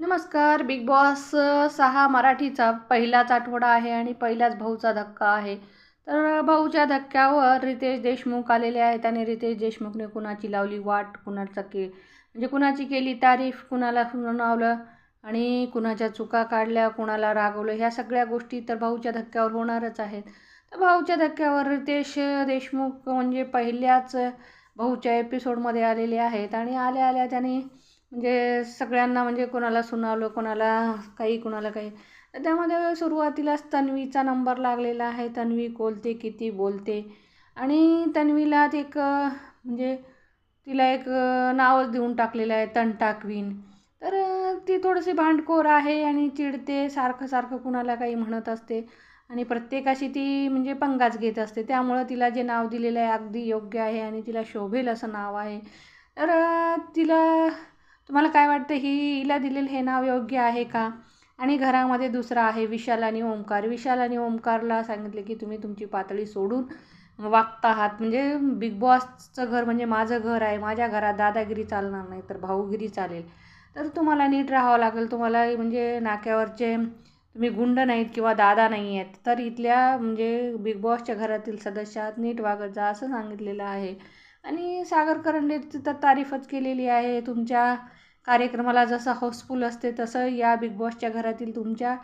नमस्कार big boss सहा मराठीचा पहिलाच आठवडा आहे आणि पहिलाच भाऊचा धक्का आहे. तर भाऊच्या धक्क्यावर रितेश देशमुख आलेले आहेत आणि रितेश देशमुखने कुणाची लावली वाट कुणाचा के म्हणजे कुणाची केली तारीफ कुणाला सुनावलं आणि कुणाच्या चुका काढल्या कुणाला रागवलं ह्या सगळ्या गोष्टी तर भाऊच्या धक्क्यावर होणारच आहेत. तर भाऊच्या धक्क्यावर रितेश देशमुख म्हणजे पहिल्याच भाऊच्या एपिसोडमध्ये आलेले आहेत आणि आल्या आल्या त्यांनी म्हणजे सगळ्यांना म्हणजे कोणाला सुनावलं कोणाला काही कोणाला काही. तर त्यामध्ये सुरुवातीलाच तन्वीचा नंबर लागलेला आहे. तन्वी कोलते किती बोलते. आणि तन्वीला ते एक म्हणजे तिला एक नावच देऊन टाकलेलं आहे तंटा क्वीन तर ती थोडीशी भांडखोर आहे आणि चिडते सारखं सारखं कुणाला काही म्हणत असते. आणि प्रत्येकाशी ती म्हणजे पंगाच घेत असते. त्यामुळं तिला जे नाव दिलेलं आहे अगदी योग्य आहे आणि तिला शोभेल असं नाव आहे. तर तिला तुम्हाला काय वाटतं? ही हिला दिलेलं हे नाव योग्य आहे का? आणि घरामध्ये दुसरा आहे विशाल आणि ओंकार. विशाल आणि ओंकारला सांगितले की तुम्ही तुमची पातळी सोडून वागता आहात म्हणजे बिग बॉसचं घर म्हणजे माझं घर आहे. माझ्या घरात दादागिरी चालणार नाही तर भाऊगिरी चालेल. तर तुम्हाला नीट राहावं लागेल. तुम्हाला म्हणजे नाक्यावरचे तुम्ही गुंड नाहीत किंवा दादा नाही आहेत तर इथल्या म्हणजे बिग बॉसच्या घरातील सदस्यात नीट वागत जा असं सांगितलेलं आहे. आणि सागर करंडेची तर तारीफच केलेली आहे. तुमच्या कार्यक्रमाला जसं हाऊसफुल असते तसं या बिग बॉसच्या घरातील तुमच्या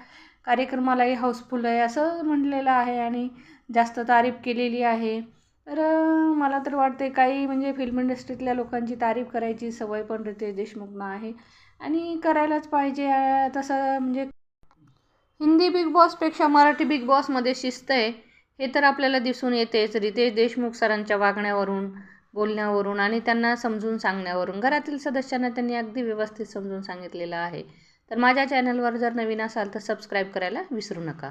कार्यक्रमालाही हाऊसफुल आहे असं म्हटलेलं आहे आणि जास्त तारीफ केलेली आहे. तर मला तर वाटते काही म्हणजे फिल्म इंडस्ट्रीतल्या लोकांची तारीफ करायची सवय पण रितेश देशमुखना आहे. आणि करायलाच पाहिजे तसं म्हणजे हिंदी बिग बॉसपेक्षा मराठी बिग बॉसमध्ये शिस्त आहे हे तर आपल्याला दिसून येतेच. रितेश देशमुख सरांच्या वागण्यावरून. बोलण्यावरून आणि त्यांना समजून सांगण्यावरून. घरातील सदस्यांना त्यांनी अगदी व्यवस्थित समजून सांगितलेलं आहे. तर माझ्या चॅनलवर जर नवीन असाल तर सबस्क्राईब करायला विसरू नका.